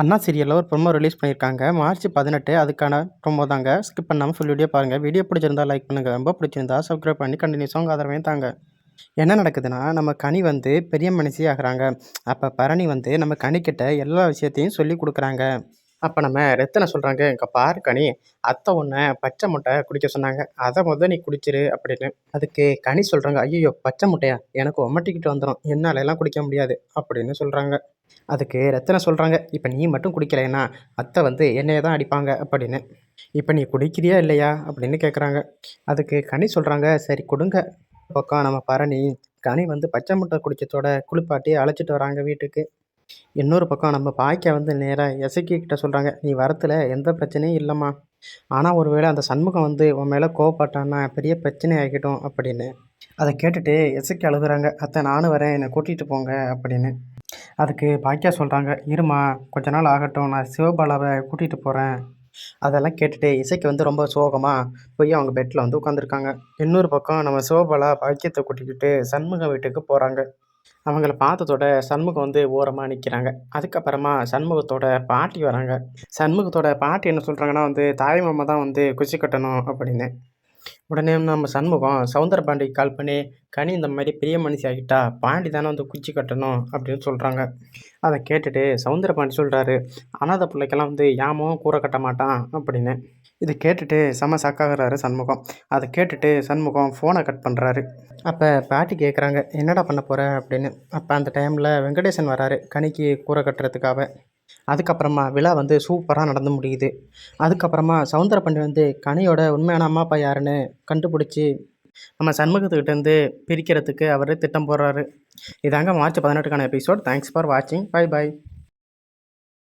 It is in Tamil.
அண்ணா சீரியலில் ஒரு ப்ரொமோ ரிலீஸ் பண்ணியிருக்காங்க. மார்ச் பதினெட்டு அதுக்கான ப்ரொமோ தாங்க. ஸ்கிப் பண்ணாமல் ஃபுல் வீடியோ பாருங்கள் வீடியோ பிடிச்சிருந்தா லைக் பண்ணுங்கள் ரொம்ப பிடிச்சிருந்தா சப்ஸ்கிரைப் பண்ணி கண்டினியூஸாக உங்கள் ஆதரவையும் தாங்க. என்ன நடக்குதுன்னா நம்ம கனி வந்து பெரிய மனுஷி ஆகிறாங்க அப்போ பரணி வந்து நம்ம கனிக்கிட்ட எல்லா விஷயத்தையும் சொல்லி கொடுக்குறாங்க. அப்போ நம்ம ரத்தனை சொல்கிறாங்க இங்கே பாரு கனி அத்தை ஒன்று பச்சை முட்டை குடிக்க சொன்னாங்க. அதை முதல் நீ குடிச்சிரு அப்படின்னு. அதுக்கு கனி சொல்கிறாங்க ஐயோ பச்சை முட்டையா? எனக்கு ஒமட்டிக்கிட்டு வந்துடும் என்னால் எல்லாம் குடிக்க முடியாது அப்படின்னு சொல்கிறாங்க அதுக்கு ரத்தனை சொல்கிறாங்க இப்போ நீ மட்டும் குடிக்கலைன்னா அத்தை வந்து என்னைய தான் அடிப்பாங்க அப்படின்னு. இப்போ நீ குடிக்கிறியா இல்லையா? அப்படின்னு கேட்குறாங்க அதுக்கு கனி சொல்கிறாங்க சரி கொடுங்க. பக்கம் நம்ம பரணி கனி வந்து பச்சை முட்டை குடிச்சதோட குளிப்பாட்டி அழைச்சிட்டு வராங்க வீட்டுக்கு. இன்னொரு பக்கம் நம்ம பாய்க்கா வந்து நேராக எசக்கி கிட்ட சொல்கிறாங்க நீ வரத்துல எந்த பிரச்சனையும் இல்லைம்மா. ஆனால் ஒருவேளை அந்த சண்முகம் வந்து உன் மேலே கோவப்பட்டான்னா பெரிய பிரச்சனை ஆகிடும் அப்படின்னு. அதை கேட்டுட்டு எசக்கி அழுகுறாங்க அத்தை நானும் வரேன் என்னை கூட்டிகிட்டு போங்க அப்படின்னு. அதுக்கு பாக்கியா சொல்கிறாங்க இருமா கொஞ்ச நாள் ஆகட்டும் நான் சிவபாலாவை கூட்டிகிட்டு போகிறேன் அதெல்லாம் கேட்டுட்டு இசைக்கு வந்து ரொம்ப சோகமாக போய் அவங்க பெட்டில் வந்து உட்காந்துருக்காங்க இன்னொரு பக்கம் நம்ம சிவபாலா பாக்கியத்தை கூட்டிக்கிட்டு சண்முக வீட்டுக்கு போகிறாங்க அவங்கள பார்த்ததோட சண்முகம் வந்து ஓரமாக நிற்கிறாங்க அதுக்கப்புறமா சண்முகத்தோட பாட்டி வராங்க. சண்முகத்தோட பாட்டி என்ன சொல்கிறாங்கன்னா வந்து தாய் மாமா தான் வந்து குச்சி கட்டணும் அப்படின்னு. உடனே நம்ம சண்முகம் சவுந்தர பாண்டிக்கு கால் பண்ணி கனி இந்த மாதிரி பெரிய மனுஷி ஆகிட்டா பாண்டி தானே வந்து குச்சி கட்டணும்? அப்படின்னு சொல்கிறாங்க அதை கேட்டுட்டு சவுந்தர பாண்டி சொல்கிறாரு அனாதை பிள்ளைக்கெல்லாம் வந்து யாமும் கூரை கட்ட மாட்டான் அப்படின்னு. இதை கேட்டுட்டு செம சாக்காகிறாரு சண்முகம். அதை கேட்டுட்டு சண்முகம் ஃபோனை கட் பண்ணுறாரு அப்போ பாட்டி கேட்குறாங்க என்னடா பண்ண போகிற அப்படின்னு. அப்போ அந்த டைமில் வெங்கடேசன் வராரு கனிக்கு கூரை கட்டுறதுக்காக. அதுக்கப்புறமா விழா வந்து சூப்பராக நடந்து முடியுது. அதுக்கப்புறமா சவுந்தரபாண்டி வந்து கனியோட உண்மையான அம்மா அப்பா யாருன்னு கண்டுபிடிச்சி நம்ம சண்முகத்துக்கிட்டேருந்து பிரிக்கிறதுக்கு அவர் திட்டம் போடுறாரு. இதாங்க மார்ச் பதினெட்டுக்கான எபிசோட். தேங்க்ஸ் ஃபார் வாட்சிங் பை பை